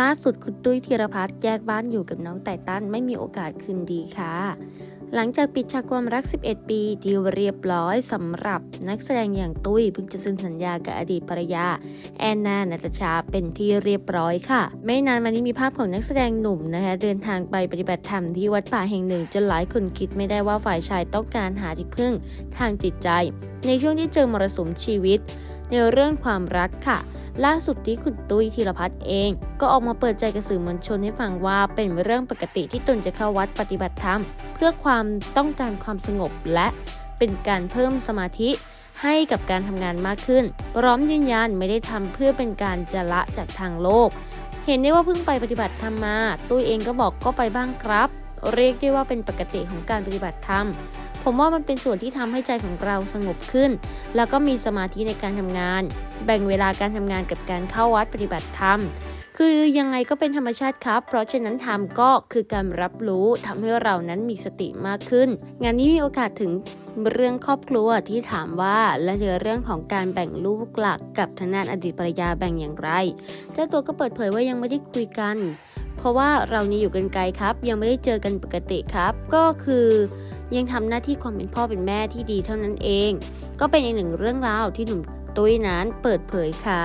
ล่าสุดคุณตุ้ยธีรพัฒน์แยกบ้านอยู่กับน้องไตตันไม่มีโอกาสคืนดีค่ะ หลังจากปิดฉากความรัก 11 ปีดีลเรียบร้อยสำหรับนักแสดงอย่างตุ้ยเพิ่งจะเซ็นสัญญากับอดีตภรรยา แอนนานัตชาเป็นที่เรียบร้อยค่ะ ไม่นานมานี้มีภาพของนักแสดงหนุ่มนะคะ เดินทางไปปฏิบัติธรรมที่วัดป่าแห่งหนึ่งจนหลายคนคิดไม่ได้ว่าฝ่ายชายต้องการหาที่พึ่งทางจิตใจ ในช่วงที่เจอมรสุมชีวิต ในเรื่องความรักค่ะ ล่าสุดที่คุณตุ้ยธีรพัฒน์เอง ก็ออกมาเปิดใจกับสื่อมวลชนให้ฟังว่าเป็นเรื่องปกติที่ตนจะเข้าวัดปฏิบัติธรรม เพื่อความต้องการความสงบและเป็นการเพิ่มสมาธิให้กับการทำงานมากขึ้นพร้อมยืนยันไม่ได้ทำเพื่อเป็นการจะละจากทางโลก เห็นได้ว่าเพิ่งไปปฏิบัติธรรมมา ตุ้ยเองก็บอกก็ไปบ้างครับ เรียกได้ว่าเป็นปกติของการปฏิบัติธรรม ผมว่ามันเป็นส่วนที่ทำให้ใจของเราสงบขึ้น แล้วก็มีสมาธิในการทำงาน แบ่งเวลาการทำงานกับการเข้าวัดปฏิบัติธรรม คือยังไงก็เป็นธรรมชาติครับ เพราะฉะนั้นทำก็คือการรับรู้ทำให้เรานั้นมีสติมากขึ้น งานนี้มีโอกาสถึงเรื่องครอบครัวที่ถามว่าและในเรื่องของการแบ่งลูกหลักกับทางด้านอดีตภรรยาแบ่งอย่างไรเจ้าตัวก็เปิดเผยว่ายังไม่ได้คุยกัน เพราะว่าเรานี่อยู่กันไกลครับ ยังไม่ได้เจอกันปกติครับ ก็คือ ยังทำหน้าที่ความเป็นพ่อเป็นแม่ที่ดีเท่านั้นเอง ก็เป็นอีกหนึ่งเรื่องราวที่หนุ่มตุ้ยนั้นเปิดเผยค่ะ